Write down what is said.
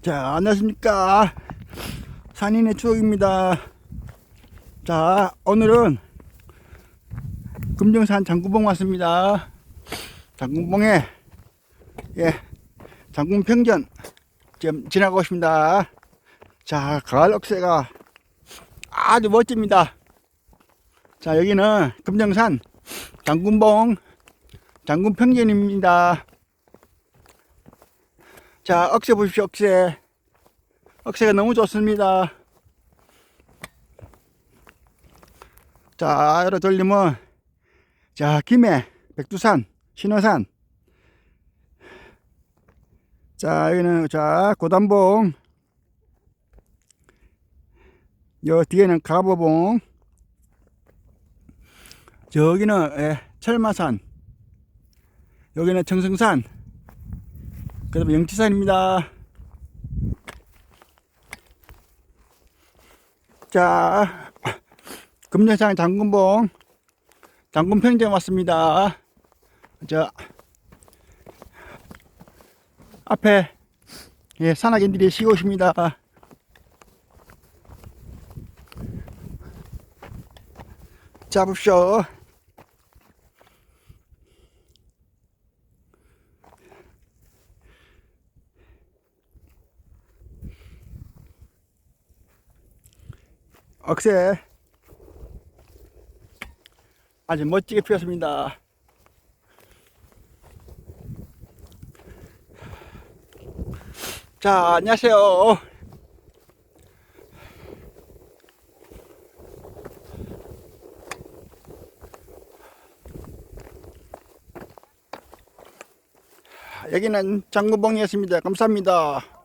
자, 안녕하십니까. 산인의 추억입니다. 자, 오늘은 금정산 장군봉 왔습니다. 장군봉에, 예, 장군 평전 지금 지나고 있습니다. 자, 가을 억새가 아주 멋집니다. 자, 여기는 금정산 장군봉 장군 평전입니다. 자, 억새 보십시오, 억새. 억새가 너무 좋습니다. 자, 이로 돌리면, 자, 김해, 백두산, 신호산. 자, 여기는, 자, 고단봉. 요 뒤에는 가보봉. 저기는, 예, 철마산. 여기는 청승산. 그 다음에 영치산입니다. 자, 금년산 장군봉, 장군평점 왔습니다. 저, 앞에, 예, 산악인들이 쉬고 있습니다. 자, 보십 억새 아주 멋지게 피었습니다. 자, 안녕하세요. 여기는 장군봉이었습니다. 감사합니다.